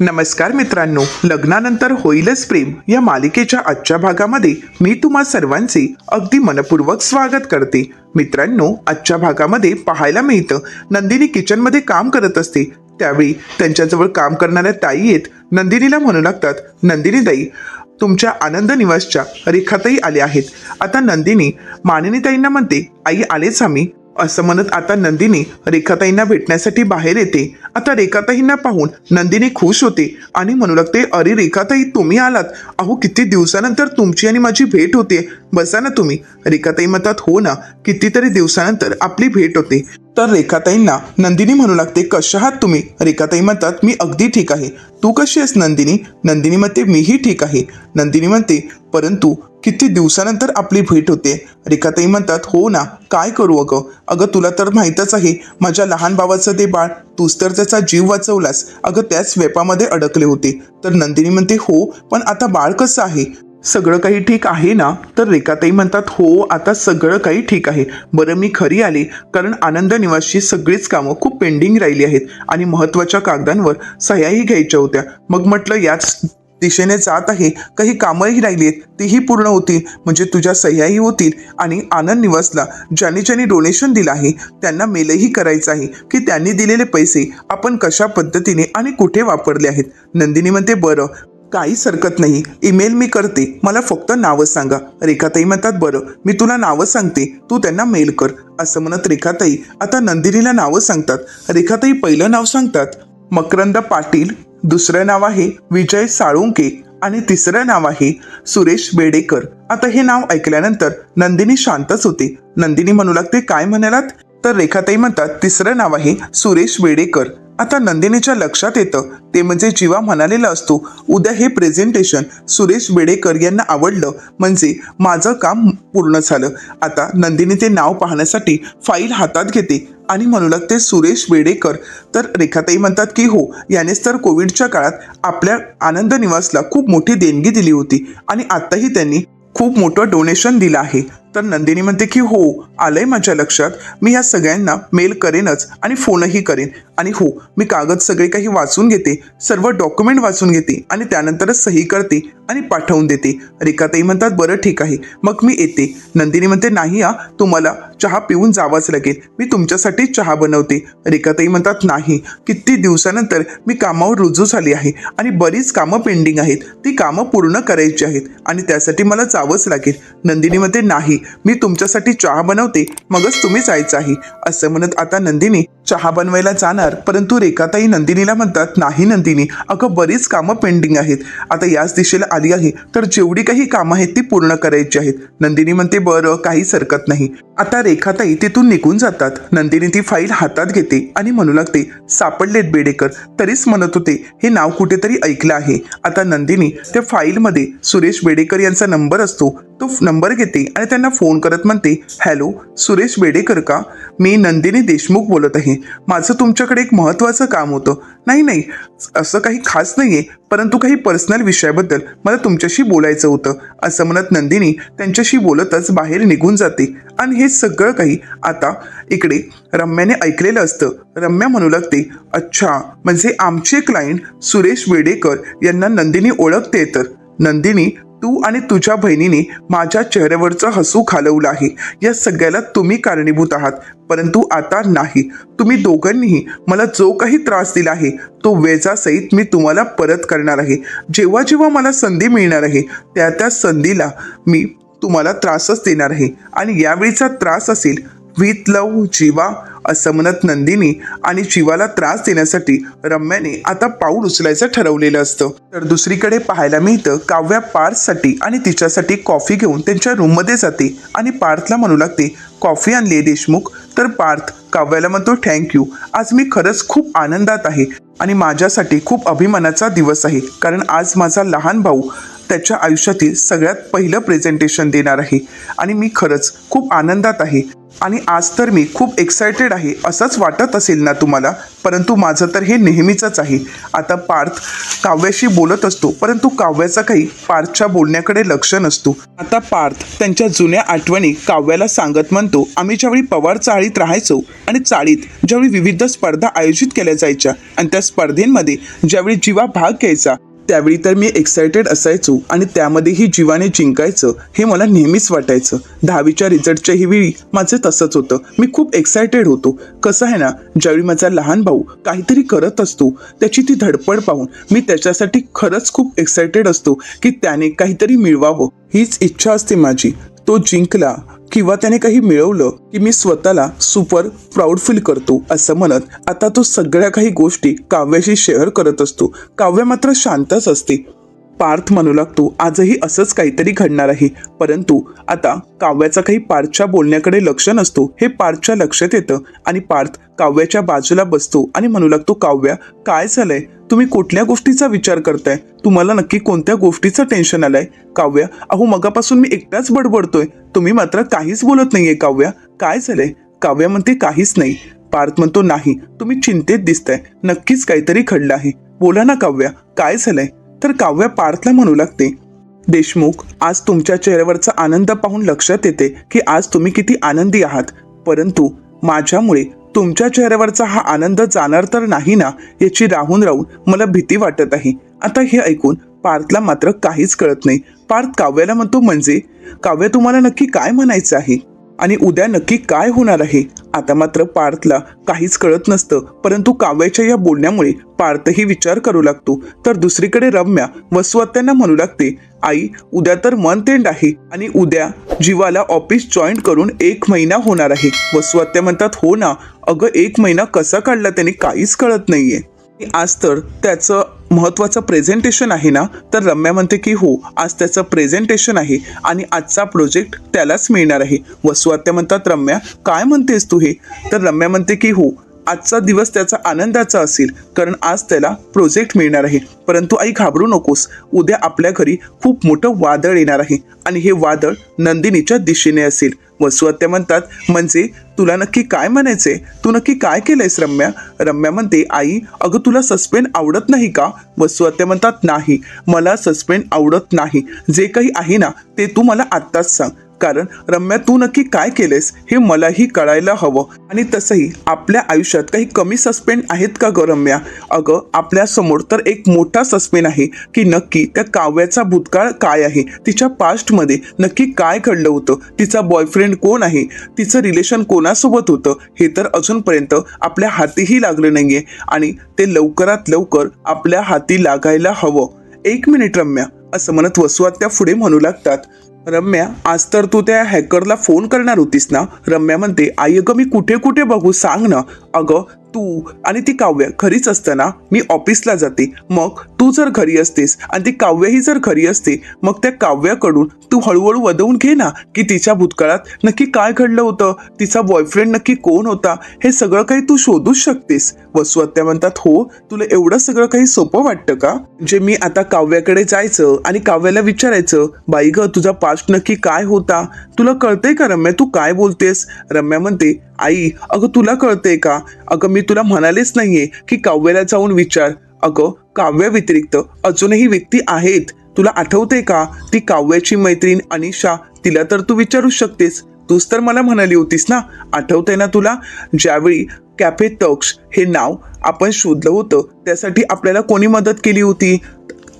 नमस्कार मित्रांनो लग्नानंतर होईलच प्रेम या मालिकेच्या आजच्या भागामध्ये मी तुम्हा सर्वांचे अगदी मनपूर्वक स्वागत करते. मित्रांनो आजच्या भागामध्ये पाहायला मिळतं नंदिनी किचनमध्ये काम करत असते. त्यावेळी त्यांच्याजवळ काम करणाऱ्या ताई येत नंदिनीला म्हणू लागतात नंदिनी ताई तुमच्या आनंद निवासच्या रेखाताई आल्या आहेत. आता नंदिनी मानिनीताईंना म्हणते आई आलेच आम्ही. असं म्हणत आता नंदिनी रेखाताईंना भेटण्यासाठी बाहेर येते. आता रेखाताईंना पाहून नंदिनी खुश होते आणि म्हणू लागते अरे रेखाताई तुम्ही आलात. अहो किती दिवसानंतर तुमची आणि माझी भेट होते. बसा ना तुम्ही. रेखाताई म्हणतात हो ना कितीतरी दिवसानंतर आपली भेट होते. तर रेखाताईंना नंदिनी म्हणू लागते कशा आहात तुम्ही? रेखाताई म्हणतात मी अगदी ठीक आहे. तू कशी आहेस नंदिनी? नंदिनी म्हणते मीही ठीक आहे. नंदिनी म्हणते परंतु किती दिवसानंतर आपली भेट होते. रेखाताई म्हणतात हो ना काय करू अगं? अगं तुला तर माहीतच आहे माझ्या लहान भावाचं ते बाळ तूच तर त्याचा जीव वाचवलास. अगं त्याच वेपामध्ये अडकले होते. तर नंदिनी म्हणते हो पण आता बाळ कसं आहे? सगळं काही ठीक आहे ना? तर रेखाताई म्हणतात हो आता सगळं काही ठीक आहे. बरं मी खरी आले कारण आनंद निवासची सगळीच कामं खूप पेंडिंग राहिली आहेत आणि महत्त्वाच्या कागदांवर सह्याही घ्यायच्या होत्या. मग म्हटलं याच दिशेने जात आहे. काही कामंही राहिली आहेत. तीही पूर्ण होतील. म्हणजे तुझ्या सह्याही होतील. आणि आनंद निवासला. ज्यांनी ज्यांनी डोनेशन दिलं आहे त्यांना मेलही करायचं आहे. की त्यांनी दिलेले पैसे आपण कशा पद्धतीने आणि कुठे वापरले आहेत. नंदिनी म्हणते बरं काहीच हरकत नाही. ईमेल मी करते. मला फक्त नावं सांगा. रेखाताई म्हणतात बरं मी तुला नावं सांगते. तू त्यांना मेल कर. असं म्हणत रेखाताई आता नंदिनीला नावं सांगतात. रेखाताई पहिलं नाव सांगतात मकरंद पाटील दुसरं नाव आहे विजय साळुंके आणि तिसरं नाव आहे सुरेश बेडेकर. आता हे नाव ऐकल्यानंतर नंदिनी शांतच होते. नंदिनी म्हणू लागते काय म्हणालात? तर रेखाताई म्हणतात तिसरं नाव आहे सुरेश बेडेकर. आता नंदिनीच्या लक्षात येतं. ते म्हणजे जीवा म्हणालेला असतो. उद्या हे प्रेझेंटेशन सुरेश बेडेकर यांना आवडलं. म्हणजे माझं काम पूर्ण झालं. आता नंदिनी ते नाव पाहण्यासाठी फाईल हातात घेते. आणि म्हणू लागते सुरेश बेडेकर तर रेखाताई म्हणतात की हो यानेच तर कोविडच्या काळात आपल्या आनंद निवासला खूप मोठी देणगी दिली होती. आणि आत्ताही त्यांनी खूप मोठं डोनेशन दिलं आहे. तर नंदिनी म्हणते की हो आलंय माझ्या लक्षात. मी ह्या सगळ्यांना मेल करेनच आणि फोनही करेन. आणि हो मी कागद सगळे काही वाचून घेते सर्व डॉक्युमेंट वाचून घेते आणि त्यानंतरच सही करते आणि पाठवून देते. रेखाताई म्हणतात बरं ठीक आहे. मग मी येते. नंदिनी म्हणते नाही हा तुम्हाला चहा पिऊन जावंच लागेल. मी तुमच्यासाठी चहा बनवते. रेखाताई म्हणतात नाही. किती दिवसानंतर मी कामावर रुजू झाली आहे आणि बरीच कामं पेंडिंग आहेत. ती कामं पूर्ण करायची आहेत आणि त्यासाठी मला जावंच लागेल. नंदिनी म्हणते नाही. मी तुमच्यासाठी चहा बनवते मगच तुम्ही जायचं आहे असं म्हणत आता नंदिनी चहा बनवायला जाणार परंतु रेखाताई नंदिनीला म्हणतात नाही नंदिनी अगं बरीच कामं पेंडिंग आहेत. आता याच दिशेला आली आहे तर जेवढी काही कामं आहेत ती पूर्ण करायची आहेत. नंदिनी म्हणते बरं काहीच हरकत नाही. आता रेखाताई तिथून निघून जातात. नंदिनी ती फाईल हातात घेते आणि म्हणू लागते सापडलेत बेडेकर तरीच म्हणत होते हे नाव कुठेतरी ऐकलं आहे. आता नंदिनी त्या फाईलमध्ये सुरेश बेडेकर यांचा नंबर असतो तो नंबर घेते आणि त्यांना फोन करत म्हणते हॅलो सुरेश बेडेकर का? मी नंदिनी देशमुख बोलत आहे. माझं तुमच्याकडे एक महत्त्वाचं काम होतं. नाही नाही असं काही खास नाही आहे परंतु काही पर्सनल विषयाबद्दल मला तुमच्याशी बोलायचं होतं. असं म्हणत नंदिनी त्यांच्याशी बोलतच बाहेर निघून जाते. आणि हे सगळं काही आता इकडे रम्याने ऐकलेलं असतं. रम्या म्हणू लागते अच्छा म्हणजे आमचे क्लायंट सुरेश वेडेकर यांना नंदिनी ओळखते तर? नंदिनी तू आणि तुझ्या बहिणीने माझ्या चेहऱ्यावरचं हसू घालवलं आहे. या सगळ्याला तुम्ही कारणीभूत आहात. परंतु आता नाही. तुम्ही दोघांनीही मला जो काही त्रास दिला आहे तो वेजासहित मी तुम्हाला परत करणार आहे. जेव्हा जेव्हा मला संधी मिळणार आहे त्या त्या संधीला मी तुम्हाला त्रासच देणार आहे. आणि यावेळीचा त्रास असेल वीत लव जीवा असं म्हणत नंदिनी आणि जीवाला त्रास देण्यासाठी रम्याने आता पाऊल उचलायचं ठरवलेलं असतं. तर दुसरीकडे पाहायला मिळतं काव्या पार्थसाठी आणि तिच्यासाठी कॉफी घेऊन त्यांच्या रूममध्ये जाते आणि पार्थला म्हणू लागते कॉफी आणली देशमुख. तर पार्थ काव्याला म्हणतो थँक्यू आज मी खरंच खूप आनंदात आहे आणि माझ्यासाठी खूप अभिमानाचा दिवस आहे कारण आज माझा लहान भाऊ त्याच्या आयुष्यातील सगळ्यात पहिलं प्रेझेंटेशन देणार आहे आणि मी खरंच खूप आनंदात आहे. आणि आज तर मी खूप एक्सायटेड आहे असंच वाटत असेल ना तुम्हाला? परंतु माझं तर हे नेहमीचंच आहे. आता पार्थ काव्याशी बोलत असतो परंतु काव्याचा काही पार्थच्या बोलण्याकडे लक्ष नसतो. आता पार्थ त्यांच्या जुन्या आठवणी काव्याला सांगत म्हणतो आम्ही ज्यावेळी पवार चाळीत राहायचो आणि चाळीत ज्यावेळी विविध स्पर्धा आयोजित केल्या जायच्या आणि त्या स्पर्धेंमध्ये ज्यावेळी जीवा भाग घ्यायचा त्यावेळी तर मी एक्सायटेड असायचो आणि त्यामध्येही जीवाने जिंकायचं हे मला नेहमीच वाटायचं. दहावीच्या रिझल्टच्याही वेळी माझं तसंच होतं. मी खूप एक्सायटेड होतो. कसं आहे ना ज्यावेळी माझा लहान भाऊ काहीतरी करत असतो त्याची ती धडपड पाहून मी त्याच्यासाठी खरंच खूप एक्सायटेड असतो की त्याने काहीतरी मिळवावं. हीच इच्छा असते माझी. तो जिंकला. किंवा त्याने काही मिळवलं की मी स्वतःला सुपर प्राऊड फील करतो असं म्हणत आता तो सगळ्या काही गोष्टी काव्याशी शेअर करत असतो. काव्य मात्र शांतच असते. पार्थ म्हणू लागतो आजही असंच काहीतरी घडणार आहे. परंतु आता काव्याचा काही पार्थच्या बोलण्याकडे लक्ष नसतो. हे पार्थच्या लक्षात येतं आणि पार्थ काव्याच्या बाजूला बसतो आणि म्हणू लागतो काव्या काय झालंय? तुम्ही कुठल्या गोष्टीचा विचार करताय? तुम्हाला नक्की कोणत्या गोष्टीचं टेन्शन आलंय? काव्या अहो मगापासून मी एकटाच बडबडतोय. तुम्ही मात्र काहीच बोलत नाहीये काव्या. काय झालंय? काव्या म्हणते काहीच नाही. पार्थ म्हणतो नाही तुम्ही चिंतेत दिसताय. नक्कीच काहीतरी घडलं आहे. बोला ना काव्या काय झालंय? तर काव्या पार्थला म्हणू लागते. देशमुख आज तुमच्या चेहऱ्यावरचा आनंद पाहून लक्षात येते की आज तुम्ही किती आनंदी आहात. परंतु माझ्यामुळे तुमच्या चेहऱ्यावरचा हा आनंद जाणार तर नाही ना याची राहून राहून मला भीती वाटत आहे. आता हे ऐकून पार्थला मात्र काहीच कळत नाही. पार्थ काव्याला म्हणतो म्हणजे? काव्य तुम्हाला नक्की काय म्हणायचं आहे? आणि उद्या नक्की काय होणार आहे? आता मात्र पार्थला काहीच कळत नसतं परंतु काव्याच्या या बोलण्यामुळे पार्थही विचार करू लागतो. तर दुसरीकडे रम्या वसुआत्यांना म्हणू लागते आई उद्या तर मंथ एंड आहे आणि उद्या जीवाला ऑफिस जॉईन करून एक महिना होणार आहे. वसुआत्या म्हणतात हो ना अगं एक महिना कसा काढला त्याने काहीच कळत नाहीये. आज तर त्याचं महत्त्वाचं प्रेझेंटेशन आहे ना तर रम्या म्हणते की हो आज त्याचं प्रेझेंटेशन आहे आणि आजचा प्रोजेक्ट त्यालाच मिळणार आहे. वसुआत्या म्हणतात रम्या काय म्हणतेस तू हे? तर रम्या म्हणते की हो आजचा दिवस त्याचा आनंदाचा असेल कारण आज त्याला प्रोजेक्ट मिळणार आहे. परंतु आई घाबरू नकोस उद्या आपल्या घरी खूप मोठं वादळ येणार आहे आणि हे वादळ नंदिनीच्या दिशेने असेल. वसुहत्या म्हणतात म्हणजे तुला नक्की काय म्हणायचंय? तू नक्की काय केलंयस रम्या? रम्या म्हणते आई अगं तुला सस्पेंड आवडत नाही का? वसुहत्या म्हणतात नाही मला सस्पेंड आवडत नाही. जे काही आहे ना ते तू मला आत्ताच सांग. कारण रम्या तू नक्की काय केलेस हे मलाही कळायला हवं. आणि तसंही आपल्या आयुष्यात काही कमी सस्पेंड आहेत का ग रम्या? अगं आपल्यासमोर तर एक मोठा सस्पेंड आहे की नक्की त्या काव्याचा भूतकाळ काय आहे? तिच्या पास्टमध्ये नक्की काय घडलं होतं? तिचा बॉयफ्रेंड कोण आहे? तिचं रिलेशन कोणासोबत होतं? हे तर अजूनपर्यंत आपल्या हातीही लागलं नाहीये. आणि ते लवकरात लवकर आपल्या हाती लागायला हवं. एक मिनिट रम्या असं म्हणत वसुआत्या पुढे म्हणू लागतात. रम्या आज तर तू त्या हॅकरला फोन करणार होतीस ना? रम्या म्हणते आई अगं मी कुठे कुठे बघू? सांग ना. अगं तू आणि ती काव्य खरीच असताना मी ऑफिसला जाते. मग तू जर घरी असतेस आणि ती काव्यही जर घरी असते मग त्या काव्याकडून तू हळूहळू वदवून घे ना की तिच्या भूतकाळात नक्की काय घडलं होतं? तिचा बॉयफ्रेंड नक्की कोण होता? हे सगळं काही तू शोधूच शकतेस. वसुहत्या म्हणतात हो तुला एवढं सगळं काही सोपं वाटतं का? जे मी आता काव्याकडे जायचं आणि काव्याला विचारायचं बाई ग तुझा पास्ट नक्की काय होता? तुला कळतंय का रम्या? तू काय बोलतेस? रम्या म्हणते आई अगं तुला कळतंय का? अगं मी तुला म्हणालेच नाहीये की काव्याला जाऊन विचार. अगं काव्या व्यतिरिक्त अजूनही व्यक्ती आहेत. तुला आठवते का? ती काव्याची मैत्रीण अनिशा तिला तर तू विचारू शकतेस. तूच तर मला म्हणाली होतीस ना? आठवतंय ना तुला? ज्यावेळी कॅफे तक्ष हे नाव आपण शोधलं होतं त्यासाठी आपल्याला कोणी मदत केली होती?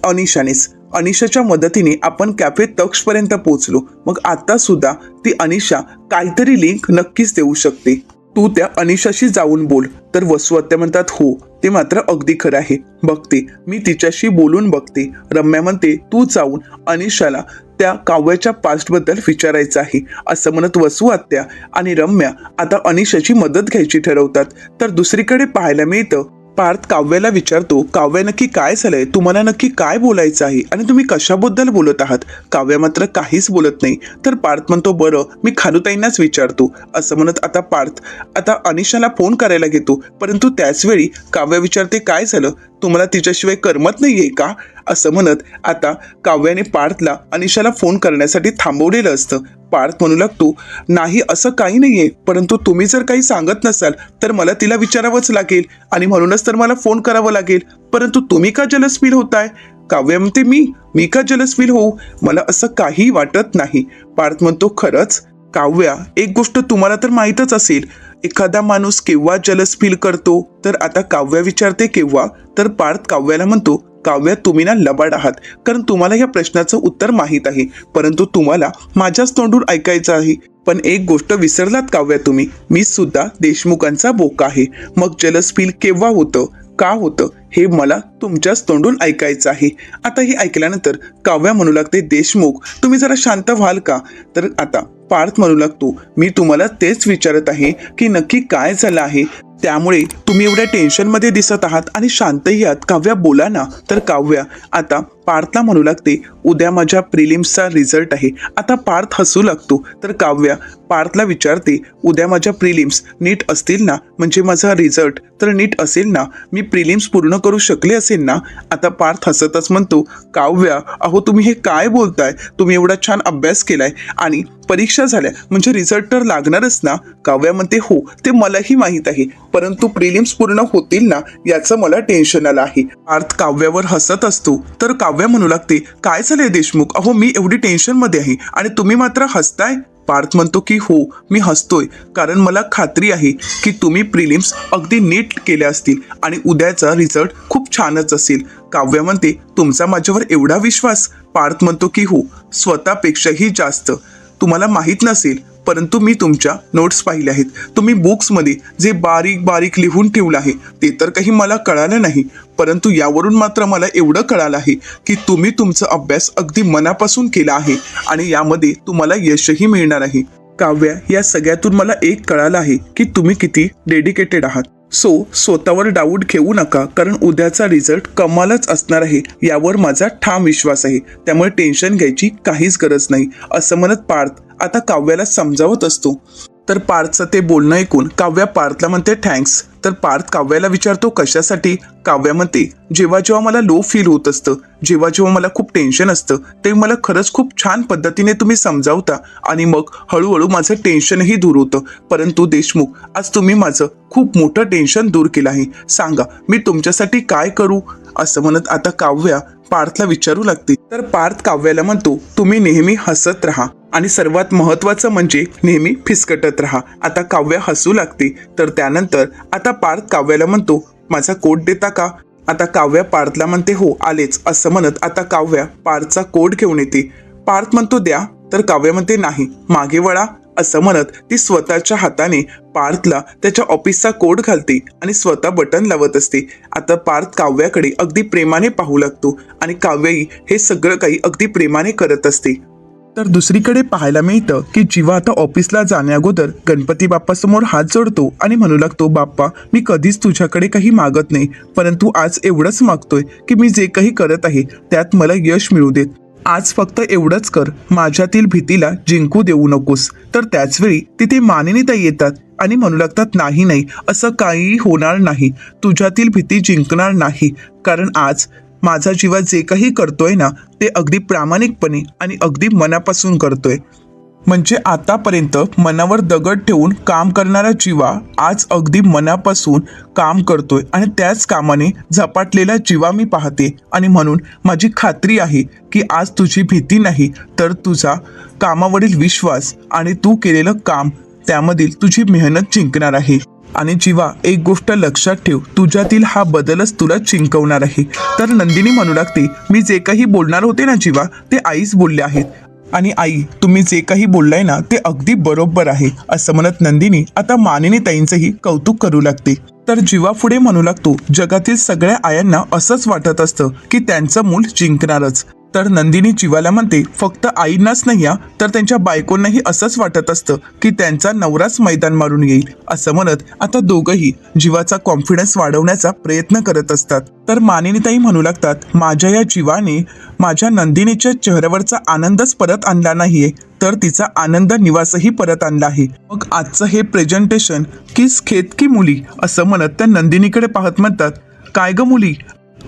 अनिशानेच. अनिशाच्या मदतीने आपण कॅफे तक्षपर्यंत पोहोचलो. मग आता सुद्धा ती अनिशा काहीतरी लिंक नक्कीच देऊ शकते. तू त्या अनिशाशी जाऊन बोल. तर वसुहत्या म्हणतात हो ते मात्र अगदी खरं आहे. बघते मी तिच्याशी बोलून बघते. रम्या म्हणते तू जाऊन अनिशाला त्या काव्याच्या पास्टबद्दल विचारायचं आहे. असं म्हणत वसुहत्या आणि रम्या आता अनिशाची मदत घ्यायची ठरवतात. तर दुसरीकडे पाहायला मिळतं पार्थ काव्याला विचारतो काव्य नक्की काय झालंय? तुम्हाला नक्की काय बोलायचं आहे? आणि तुम्ही कशाबद्दल बोलत आहात? काव्य मात्र काहीच बोलत नाही. तर पार्थ म्हणतो बरं मी खानुताईंनाच विचारतो. असं म्हणत आता पार्थ आता अनिशाला फोन करायला घेतो. परंतु त्याचवेळी काव्य विचारते काय झालं? तुम्हाला तिच्याशिवाय करमत आहे का? असं म्हणत आता काव्याने पार्थला अनिशाला फोन करण्यासाठी थांबवलेलं असतं. पार्थ म्हणू लागतो नाही असं काही नाही आहे परंतु तुम्ही जर काही सांगत नसाल तर मला तिला विचारावंच लागेल. आणि म्हणूनच तर मला फोन करावं लागेल. परंतु तुम्ही का जलस फील होताय? काव्य म्हणते मी मी का जलस फील होऊ? मला असं काही वाटत नाही. पार्थ म्हणतो खरंच? काव्या एक गोष्ट तुम्हाला तर माहीतच असेल. एखादा माणूस केव्हा जलस फील करतो तर आता काव्या विचारते केव्हा तर पार्थ काव्याला म्हणतो काव्या तुम्ही ना लबाड आहात. कारण तुम्हाला या प्रश्नाचं उत्तर माहीत आहे. परंतु तुम्हाला माझ्याच तोंडून ऐकायचं आहे. पण एक गोष्ट विसरलात काव्या तुम्ही? मी सुद्धा देशमुखांचा बोका आहे. मग जलस फील केव्हा होतं? का होतं? हे मला तुमच्याच तोंडून ऐकायचं आहे. आता हे ऐकल्यानंतर काव्या म्हणू लागते देशमुख तुम्ही जरा शांत व्हाल का? तर आता पार्थ म्हणू लागतो. मी तुम्हाला तेच विचारत आहे की नक्की काय झालं आहे? त्यामुळे तुम्ही एवढ्या टेन्शनमध्ये दिसत आहात आणि शांतही आहात. काव्या बोला ना. तर काव्या आता पार्थला म्हणू लागते उद्या माझ्या प्रिलिम्सचा रिझल्ट आहे. आता पार्थ हसू लागतो. तर काव्या पार्थला विचारते उद्या माझ्या प्रिलिम्स नीट असतील ना? म्हणजे माझा रिझल्ट तर नीट असेल ना? मी प्रिलिम्स पूर्ण करू शकले असेल ना? आता पार्थ हसतच म्हणतो काव्या अहो तुम्ही हे काय बोलताय? तुम्ही एवढा छान अभ्यास केलाय आणि परीक्षा झाल्या म्हणजे रिझल्ट तर लागणारच ना? काव्या म्हणते हो ते मलाही माहीत आहे परंतु प्रिलिम्स पूर्ण होतील ना याचं मला टेन्शन आलं आहे. पार्थ काव्यावर हसत असतो तर काव्या म्हणू लागते काय झालंय देशमुख? अहो मी एवढी टेन्शनमध्ये आहे आणि तुम्ही मात्र हसताय? पार्थ म्हणतो की हो मी हसतोय. कारण मला खात्री आहे की तुम्ही प्रिलिम्स अगदी नीट केल्या असतील आणि उद्याचा रिझल्ट खूप छानच असेल. काव्य म्हणते तुमचा माझ्यावर एवढा विश्वास? पार्थ म्हणतो की हो स्वतःपेक्षाही जास्त. तुम्हाला माहीत नसेल परंतु मी तुमच्या नोट्स पाहिल्या आहेत. तुम्ही बुक्समध्ये जे बारीक बारीक लिहून ठेवलं आहे ते तर काही मला कळालं नाही. परंतु यावरून मात्र मला एवढं कळालं आहे की तुम्ही तुमचा अभ्यास अगदी मनापासून केला आहे आणि यामध्ये तुम्हाला यशही मिळणार आहे. काव्या या सगळ्यातून मला एक कळालं आहे की तुम्ही किती डेडिकेटेड आहात. सो स्वतःवर डाऊट घेऊ नका कारण उद्याचा रिझल्ट कमालच असणार आहे यावर माझा ठाम विश्वास आहे. त्यामुळे टेन्शन घ्यायची काहीच गरज नाही असं म्हणत पार्थ आता काव्याला समजावत असतो. तर पार्थचं ते बोलणं ऐकून काव्या पार्थला म्हणते थँक्स तर पार्थ काव्याला विचारतो कशासाठी? काव्या म्हणते जेव्हा जेव्हा मला लो फील होत असतं जेव्हा जेव्हा मला खूप टेन्शन असतं ते मला खरंच खूप छान पद्धतीने तुम्ही समजावता आणि मग हळूहळू माझं टेन्शनही दूर होतं. परंतु देशमुख आज तुम्ही माझं खूप मोठं टेन्शन दूर केलं आहे. सांगा मी तुमच्यासाठी काय करू? असं म्हणत आता काव्या पार्थला विचारू लागते. तर पार्थ काव्याला म्हणतो तुम्ही नेहमी हसत राहा. आणि सर्वात महत्वाचं म्हणजे नेहमी फिसकटत राहा. आता काव्य हसू लागते तर त्यानंतर आता पार्थ काव्याला म्हणतो माझा कोट देता का? आता काव्या पार्थला म्हणते हो आलेच. असं म्हणत आता काव्या पार्थचा कोट घेऊन येते. पार्थ म्हणतो द्या. तर काव्य म्हणते नाही मागे वळा. असं म्हणत ती स्वतःच्या हाताने पार्थला त्याच्या ऑफिसचा कोड घालते आणि स्वतः बटन लावत असते. आता पार्थ काव्याकडे अगदी प्रेमाने पाहू लागतो आणि काव्यही हे सगळं काही अगदी प्रेमाने करत असते. तर दुसरीकडे पाहायला मिळतं की जीवा आता ऑफिसला जाण्याअगोदर गणपती बाप्पासमोर हात जोडतो आणि म्हणू लागतो बाप्पा मी कधीच तुझ्याकडे काही मागत नाही परंतु आज एवढंच मागतोय की मी जे काही करत आहे त्यात मला यश मिळू देत. आज फक्त एवढंच कर माझ्यातील भीतीला जिंकू देऊ नकोस. तर त्याचवेळी तिथे मानिनीताई येतात आणि म्हणू लागतात नाही नाही असं काहीही होणार नाही. तुझ्यातील भीती जिंकणार नाही. कारण आज माझा जीवा जे काही करतोय ना ते अगदी प्रामाणिकपणे आणि अगदी मनापासून करतोय. म्हणजे आतापर्यंत मनावर दगड ठेवून काम करणारा जीवा आज अगदी मनापासून काम करतोय आणि त्याच कामाने झपाटलेला जीवा मी पाहते आणि म्हणून माझी खात्री आहे की आज तुझी भीती नाही तर तुझा कामावरील विश्वास आणि तू केलेलं काम त्यामधील तुझी मेहनत जिंकणार आहे. आणि जीवा एक गोष्ट लक्षात ठेव तुझ्यातील हा बदलच तुला चिंकवणार आहे तर नंदिनी म्हणू लागते मी जे काही बोलणार होते ना जीवा ते आईच बोलले आहेत. आणि आई तुम्ही जे काही बोललाय ना ते अगदी बरोबर आहे असं म्हणत नंदिनी आता मानिनी ताईंचंही कौतुक करू लागते. तर जीवा पुढे म्हणू लागतो जगातील सगळ्या आयांना असंच वाटत असतं की त्यांचं मूल जिंकणारच. तर नंदिनी जीवाला म्हणते फक्त आईनाच नाही तर त्यांच्या बायकोंनाही असंच वाटत असतं की त्यांचा नवराच मैदान मारून येईल असं म्हणत आता दोघंही जीवाचा कॉन्फिडन्स वाढवण्याचा प्रयत्न करत असतात. तर मानिनीताई म्हणू लागतात माझ्या या जीवाने माझ्या नंदिनीच्या चेहऱ्यावरचा आनंदच परत आणला नाहीये तर तिचा आनंद निवासही परत आणला आहे. मग आजचं हे प्रेझेंटेशन किस खेत की मुली? असं म्हणत त्या नंदिनीकडे पाहत म्हणतात काय ग मुली?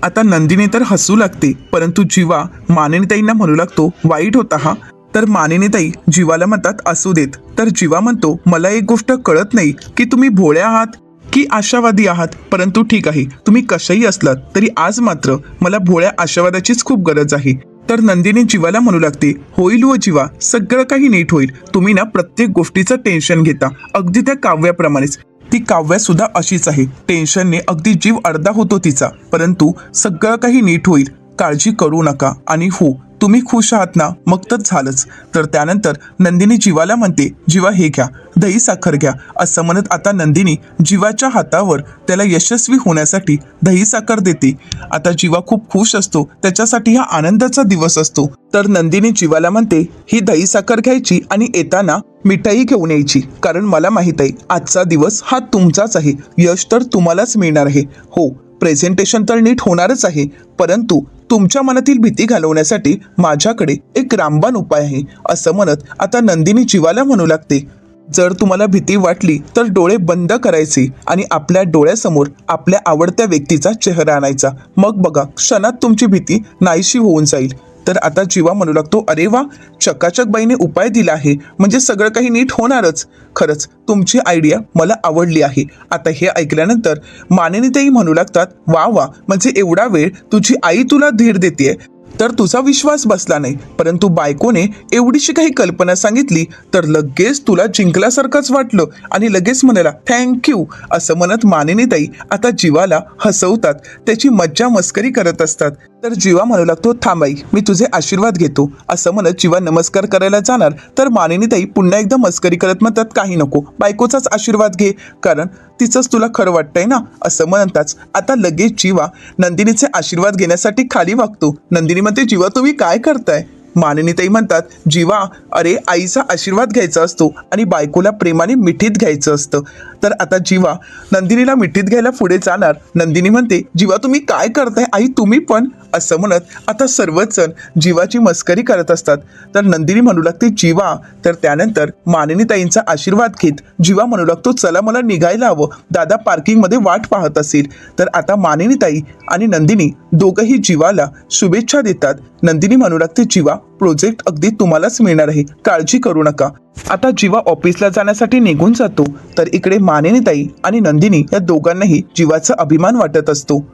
आता नंदिनी तर हसू लागते परंतु जीवा मानिनीताईंना म्हणू लागतो वाईट होता हा. तर मानिनीताई जीवाला म्हणतात असू देत. तर जीवा म्हणतो मला एक गोष्ट कळत नाही की तुम्ही भोळ्या आहात की आशावादी आहात? परंतु ठीक आहे तुम्ही कशाही असलात तरी आज मात्र मला भोळ्या आशावादाचीच खूप गरज आहे. तर नंदिनी जीवाला म्हणू लागते होईल व जीवा सगळं काही नीट होईल. तुम्ही ना प्रत्येक गोष्टीचं टेन्शन घेता अगदी त्या काव्याप्रमाणेच. ती काव्यासुद्धा अशीच आहे. टेन्शनने अगदी जीव अर्धा होतो तिचा. परंतु सगळं काही नीट होईल. काळजी करू नका. आणि हो तुम्ही खुश आहात ना? मग तर झालंच. तर त्यानंतर नंदिनी जीवाला म्हणते जीवा हे घ्या. दही साखर घ्या. असं म्हणत आता नंदिनी जीवाच्या हातावर त्याला यशस्वी होण्यासाठी दही साखर देते. आता जीवा खूप खुश असतो. त्याच्यासाठी हा आनंदाचा दिवस असतो. तर नंदिनी जीवाला म्हणते ही दही साखर घ्यायची आणि येताना मिठाई घेऊन यायची. कारण मला माहीत आहे आजचा दिवस हा तुमचाच आहे. यश तर तुम्हालाच मिळणार आहे. हो प्रेझेंटेशन तर नीट होणारच आहे. परंतु तुमच्या मनातील भीती घालवण्यासाठी माझ्याकडे एक रामबाण उपाय आहे असं म्हणत आता नंदिनी जीवाला म्हणू लागते. जर तुम्हाला भीती वाटली तर डोळे बंद करायचे आणि आपल्या डोळ्यासमोर आपल्या आवडत्या व्यक्तीचा चेहरा आणायचा. मग बघा क्षणात तुमची भीती नाहीशी होऊन जाईल. तर आता जीवा म्हणू लागतो अरे वा चकाचक बाईने उपाय दिला आहे म्हणजे सगळं काही नीट होणारच. खरंच तुमची आयडिया मला आवडली आहे. आता हे ऐकल्यानंतर मानिनीताई म्हणू लागतात वा वा म्हणजे एवढा वेळ तुझी आई तुला धीर देते तर तुझा विश्वास बसला नाही परंतु बायकोने एवढीशी काही कल्पना सांगितली तर लगेच तुला जिंकल्यासारखंच वाटलं आणि लगेच म्हणाला थँक्यू असं म्हणत मानिनीताई आता जीवाला हसवतात त्याची मज्जा मस्करी करत असतात. तर जीवा म्हणू लागतो थांबाई मी तुझे आशीर्वाद घेतो. असं म्हणत जीवा नमस्कार करायला जाणार तर मानिनीताई पुन्हा एकदा मस्करी करत म्हणतात काही नको बायकोचाच आशीर्वाद घे कारण तिचंच तुला खरं वाटतंय ना? असं म्हणताच आता लगेच जीवा नंदिनीचे आशीर्वाद घेण्यासाठी खाली वागतो. नंदिनी म्हणते जीवा तुम्ही काय करताय? माननीताई म्हणतात जीवा अरे आईचा आशीर्वाद घ्यायचा असतो आणि बायकोला प्रेमाने मिठीत घ्यायचं असतं. तर आता जीवा नंदिनीला मिठीत घ्यायला पुढे जाणार. नंदिनी म्हणते जीवा तुम्ही काय करताय? आई तुम्ही पण. असं म्हणत आता सर्वच जण जीवाची मस्करी करत असतात. तर नंदिनी म्हणू लागते जीवा. तर त्यानंतर मानिनीताईंचा आशीर्वाद घेत जीवा म्हणू लागतो चला मला निघायला हवं. दादा पार्किंगमध्ये वाट पाहत असेल. तर आता मानिनीताई आणि नंदिनी दोघंही जीवाला शुभेच्छा देतात. नंदिनी म्हणू लागते जीवा प्रोजेक्ट अगदी तुम्हालाच मिळणार आहे. काळजी करू नका. आता जीवा ऑफिसला जाण्यासाठी निघून जातो. तर इकडे मानिनीताई आणि नंदिनी या दोघांनाही जीवाचा अभिमान वाटत असतो.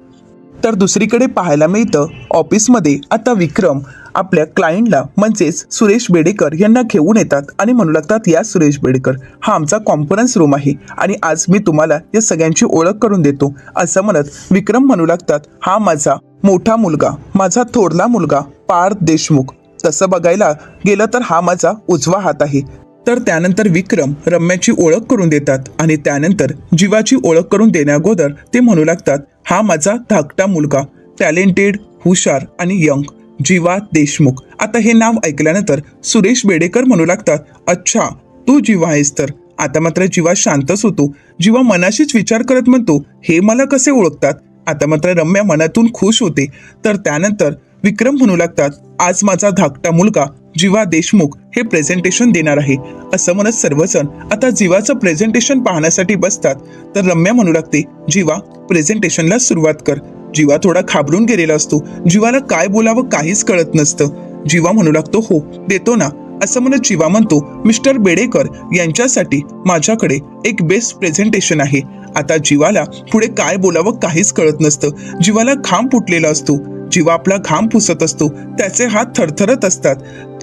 तर दुसरीकडे पाहायला मिळतं ऑफिसमध्ये आता विक्रम आपल्या क्लायंटला म्हणजेच सुरेश बेडेकर यांना घेऊन येतात आणि म्हणू लागतात या सुरेश बेडेकर हा आमचा कॉन्फरन्स रूम आहे आणि आज मी तुम्हाला या सगळ्यांची ओळख करून देतो. असं म्हणत विक्रम म्हणू लागतात हा माझा मोठा मुलगा माझा थोरला मुलगा पार्थ देशमुख. तसं बघायला गेलं तर हा माझा उजवा हात आहे. तर त्यानंतर विक्रम रम्याची ओळख करून देतात आणि त्यानंतर जीवाची ओळख करून देण्याअगोदर ते म्हणू लागतात हा माझा धाकटा मुलगा टॅलेंटेड हुशार आणि यंग जीवा देशमुख. आता हे नाव ऐकल्यानंतर सुरेश बेडेकर म्हणू लागतात अच्छा तू जीवा आहेस तर. आता मात्र जीवा शांतच होतो जीवा मनाशीच विचार करत म्हणतो हे मला कसे ओळखतात? आता मात्र रम्या मनातून खुश होते. तर त्यानंतर विक्रम म्हणू लागतात आज माझा धाकटा मुलगा जीवा देशमुख हे प्रेझेंटेशन देणार आहे. असं म्हणत सर्वजण आता जीवाचं प्रेझेंटेशन पाहण्यासाठी बसतात. तर रम्या म्हणू लागते जीवा प्रेझेंटेशनला सुरुवात कर. जीवा थोडा घाबरून गेलेला असतो. जीवाला काय बोलावं काहीच कळत नसतं. जीवा म्हणू लागतो हो देतो ना. असं म्हणत जीवा म्हणतो मिस्टर बेडेकर यांच्यासाठी माझ्याकडे एक बेस्ट प्रेझेंटेशन आहे. आता जीवाला पुढे काय बोलावं काहीच कळत नसतं. जीवाला घाम फुटलेला असतो. जीवा आपला घाम पुसत असतो. त्याचे हात थरथरत असतात.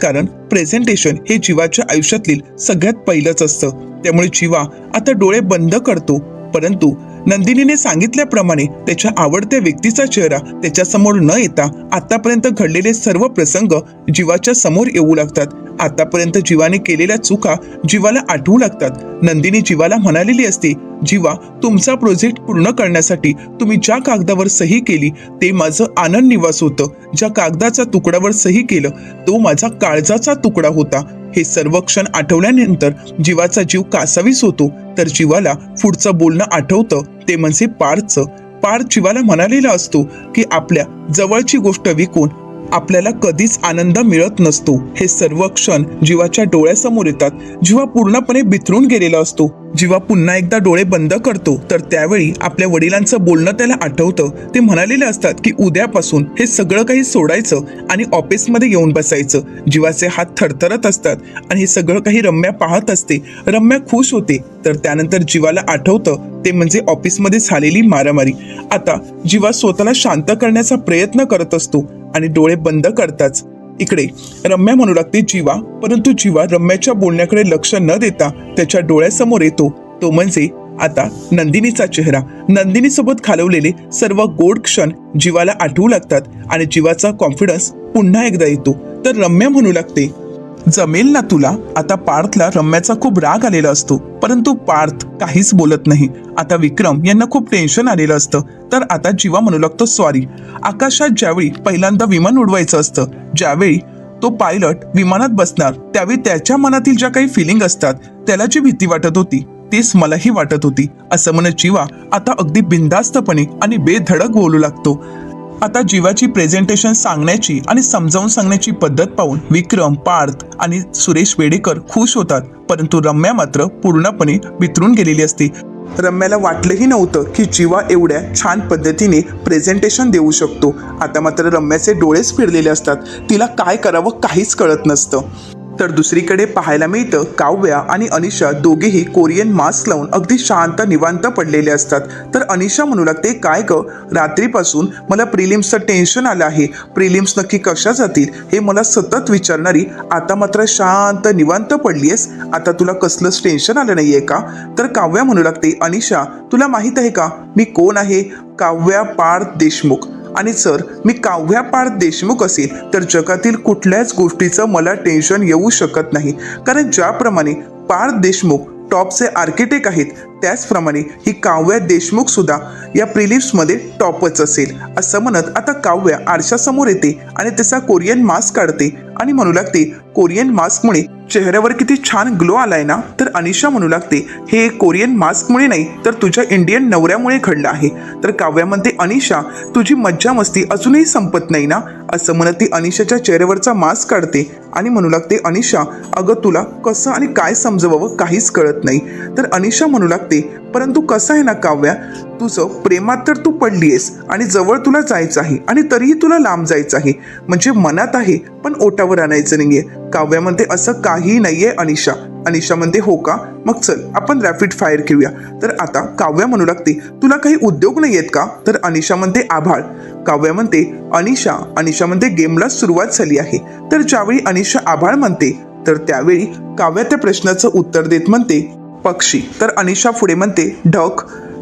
कारण प्रेझेंटेशन हे जीवाच्या आयुष्यातील सगळ्यात पहिलंच असतं. त्यामुळे जीवा आता डोळे बंद करतो. परंतु नंदिनीने सांगितल्याप्रमाणे त्याच्या आवडत्या व्यक्तीचा चेहरा त्याच्यासमोर न येता आतापर्यंत घडलेले सर्व प्रसंग जीवाच्या समोर येऊ लागतात. आतापर्यंत जीवाने केलेल्या चुका जीवाला आठवू लागतात. नंदिनी जीवाला म्हणालेली असते जीवा तुमचा प्रोजेक्ट पूर्ण करण्यासाठी तुम्ही ज्या कागदावर सही केली ते माझं आनंद निवास होतं. ज्या कागदाचा तुकड्यावर सही केलं तो माझा काळजाचा तुकडा होता. हे सर्व क्षण आठवल्यानंतर जीवाचा जीव कासावीस होतो. तर जीवाला पुढचं बोलणं आठवतं ते म्हणजे पारचं. पार जीवाला म्हणालेला असतो की आपल्या जवळची गोष्ट विकून आपल्याला कधीच आनंद मिळत नसतो. हे सर्व क्षण जीवाच्या डोळ्यासमोर येतात. जीवा पूर्णपणे बिथरून गेलेला असतो. जेव्हा पुन्हा एकदा डोळे बंद करतो. तर त्यावेळी आपल्या वडिलांचं बोलणं त्याला आठवतं. ते म्हणालेले असतात की उद्यापासून हे सगळं काही सोडायचं आणि ऑफिसमध्ये येऊन बसायचं. जीवाचे हात थरथरत असतात आणि हे सगळं काही रम्या पाहत असते. रम्या खुश होते. तर त्यानंतर जीवाला आठवतं. ते म्हणजे ऑफिसमध्ये झालेली मारामारी. आता जीवा स्वतःला शांत करण्याचा प्रयत्न करत असतो. आणि डोळे बंद करताच. इकडे रम्या म्हणू लागते जीवा. परंतु जीवा रम्याच्या बोलण्याकडे लक्ष न देता त्याच्या डोळ्यासमोर येतो. तो म्हणजे आता नंदिनीचा चेहरा. नंदिनीसोबत घालवलेले सर्व गोड क्षण जीवाला आठवू लागतात आणि जीवाचा कॉन्फिडन्स पुन्हा एकदा येतो. तर रम्या म्हणू लागते जमेल ना तुला? आता पार्थला रम्याचा खूप राग आलेला असतो. परंतु पार्थ काहीच बोलत नाही. आता विक्रम यांना खूप टेन्शन आलेलं असतं. तर आता जीवा म्हणू लागतो सॉरी आकाशात ज्यावेळी पहिल्यांदा विमान उडवायचं असतं ज्यावेळी तो पायलट विमानात बसणार त्यावेळी त्याच्या मनातील ज्या काही फिलिंग असतात त्याला जी भीती वाटत होती तेच मलाही वाटत होती. असं म्हणत जीवा आता अगदी बिनधास्तपणे आणि बेधडक बोलू लागतो. आता जीवाची प्रेझेंटेशन सांगण्याची आणि समजावून सांगण्याची पद्धत पाहून विक्रम पार्थ आणि सुरेश वेडेकर खुश होतात. परंतु रम्या मात्र पूर्णपणे वितरून गेलेली असते. रम्याला वाटलंही नव्हतं की जीवा एवढ्या छान पद्धतीने प्रेझेंटेशन देऊ शकतो. आता मात्र रम्याचे डोळेच फिरलेले असतात. तिला काय करावं काहीच कळत नसतं. तर दुसरीकडे पाहायला मिळतं काव्या आणि अनिशा दोघेही कोरियन मास्क लावून अगदी शांत निवांत पडलेले असतात. तर अनिशा म्हणू लागते काय ग? रात्रीपासून मला प्रिलिम्सचं टेन्शन आलं आहे. प्रिलिम्स नक्की कशा जातील? हे मला सतत विचारणारी आता मात्र शांत निवांत पडली आहेस? आता तुला कसलंच टेन्शन आलं नाही आहे का? तर काव्या म्हणू लागते अनिशा तुला माहीत आहे का? मी कोण आहे? काव्या पार्थ देशमुख. आणि सर मी काव्या पार्थ देशमुख असेल तर जगातील कुठल्याच गोष्टीचं मला टेन्शन येऊ शकत नाही. कारण ज्याप्रमाणे पार्थ देशमुख टॉपचे आर्किटेक्ट आहेत त्याचप्रमाणे ही काव्या देशमुख सुद्धा या प्रिलिप्समध्ये टॉपच असेल असं म्हणत आता काव्या आरशासमोर येते आणि त्याचा कोरियन मास्क काढते आणि म्हणू लागते कोरियन मास्कमुळे चेहऱ्यावर किती छान ग्लो आलाय ना? तर अनिशा म्हणू लागते हे कोरियन मास्कमुळे नाही तर तुझ्या इंडियन नवऱ्यामुळे घडलं आहे. तर काव्या म्हणते अनिशा तुझी मज्जा मस्ती अजूनही संपत नाही ना? असं म्हणत ती अनिशाच्या चेहऱ्यावरचा मास्क काढते आणि म्हणू लागते अनिशा अगं तुला कसं आणि काय समजवावं काहीच कळत नाही. तर अनिशा म्हणू लागते परंतु कसं आहे ना काव्या? तुझं प्रेमात तर तू पडलीयस आणि जवळ तुला जायचं आहे आणि तरीही तुला लांब जायचं आहे म्हणजे मनात आहे पण ओटावर आणायचं नाहीये. काव्या म्हणते असं काही नाहीये अनिशा. अनिशा म्हणते हो का? मग चल आपण रॅपिड फायर घेऊया. तर आता काव्या म्हणू लागते तुला काही उद्योग नाही आहेत का? तर अनिशा म्हणते आभाळ. काव्या म्हणते अनिशा. अनिशा म्हणते गेमला सुरुवात झाली आहे. तर ज्यावेळी अनिशा आभाळ म्हणते तर त्यावेळी काव्या त्या प्रश्नाचं उत्तर देत म्हणते पक्षी. तर अनिशा पुढे म्हणते ढग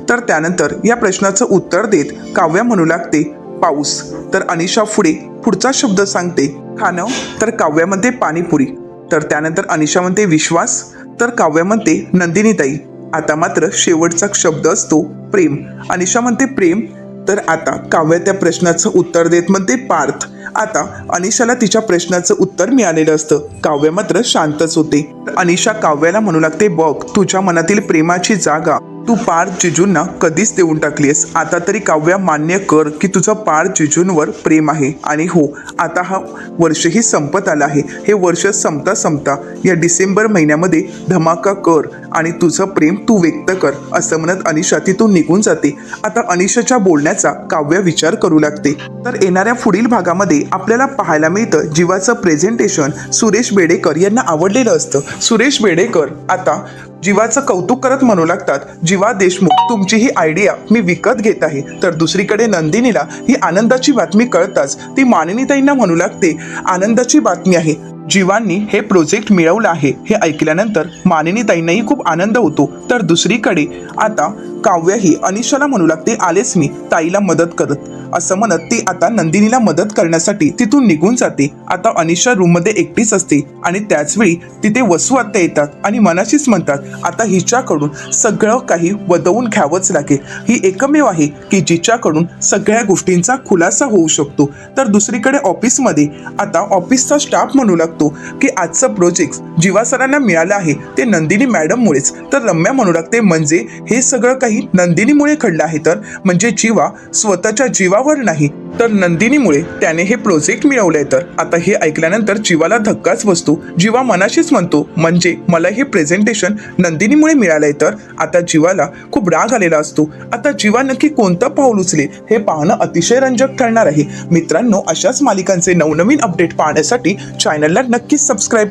तर त्यानंतर या प्रश्नाचं उत्तर देत काव्या म्हणू लागते पाऊस. तर अनिशा पुढे पुढचा शब्द सांगते खाणं. तर काव्या म्हणते पाणीपुरी. तर त्यानंतर अनिशा म्हणते विश्वास. तर काव्या म्हणते नंदिनीताई. आता मात्र शेवटचा शब्द असतो प्रेम. अनिशा म्हणते प्रेम. तर आता काव्य त्या प्रश्नाचं उत्तर देत म्हणते पार्थ. आता अनिशाला तिच्या प्रश्नाचं उत्तर मिळालेलं असतं. काव्य मात्र शांतच होते. अनिशा काव्याला म्हणू लागते बघ तुझ्या मनातील प्रेमाची जागा तू पार जिजूंना कधीच देऊन टाकलीस आता तरी काव्या मान्य कर की तुझं पार जिजूंवर प्रेम आहे. आणि हो आता हा वर्षही संपत आला आहे. हे वर्ष संपता संपता या डिसेंबर महिन्यामध्ये धमाका कर आणि तुझं प्रेम तू व्यक्त कर असं म्हणत अनिशा तिथून निघून जाते. आता अनिशाच्या बोलण्याचा काव्य विचार करू लागते. तर येणाऱ्या पुढील भागामध्ये आपल्याला पाहायला मिळतं जीवाचं प्रेझेंटेशन सुरेश बेडेकर यांना आवडलेलं असतं. सुरेश बेडेकर आता जीवाचं कौतुक करत म्हणू लागतात जीवा देशमुख तुमची ही आयडिया मी विकत घेत आहे. तर दुसरीकडे नंदिनीला ही आनंदाची बातमी कळताच ती मानिनीताईंना म्हणू लागते आनंदाची बातमी आहे. जीवांनी हे प्रोजेक्ट मिळवलं आहे. हे ऐकल्यानंतर मानिनीताईंनाही खूप आनंद होतो. तर दुसरीकडे आता काव्याही अनिशाला म्हणू लागते आलेच मी ताईला मदत करत. असं म्हणत ती आता नंदिनीला मदत करण्यासाठी तिथून निघून जाते. आता अनिशा रूममध्ये एकटीच असते आणि त्याचवेळी तिथे वसू आत्या येतात आणि मनाशीच म्हणतात आता हिच्याकडून सगळं काही वदवून घ्यावंच लागेल. ही एकमेव आहे की जिच्याकडून सगळ्या गोष्टींचा खुलासा होऊ शकतो. तर दुसरीकडे ऑफिसमध्ये आता ऑफिसचा स्टाफ म्हणू लागतो शकतो की आजचं प्रोजेक्ट जीवा सरांना मिळालं आहे ते नंदिनी मॅडममुळेच तर रम्या म्हणू लागते म्हणजे हे सगळं काही नंदिनीमुळे घडलं आहे तर? म्हणजे जीवा स्वतःच्या जीवावर नाही. तर नंदिनीमुळे त्याने हे प्रोजेक्ट मिळवलंय तर? आता हे ऐकल्यानंतर जीवाला धक्काच बसतो. जीवा मनाशीच म्हणतो म्हणजे मला हे प्रेझेंटेशन नंदिनीमुळे मिळालंय तर? आता जीवाला खूप राग आलेला असतो. आता जीवा नक्की कोणतं पाऊल उचले हे पाहणं अतिशय रंजक ठरणार आहे. मित्रांनो अशाच मालिकांचे नवनवीन अपडेट पाहण्यासाठी चॅनलला नक्कीच सबस्क्राईब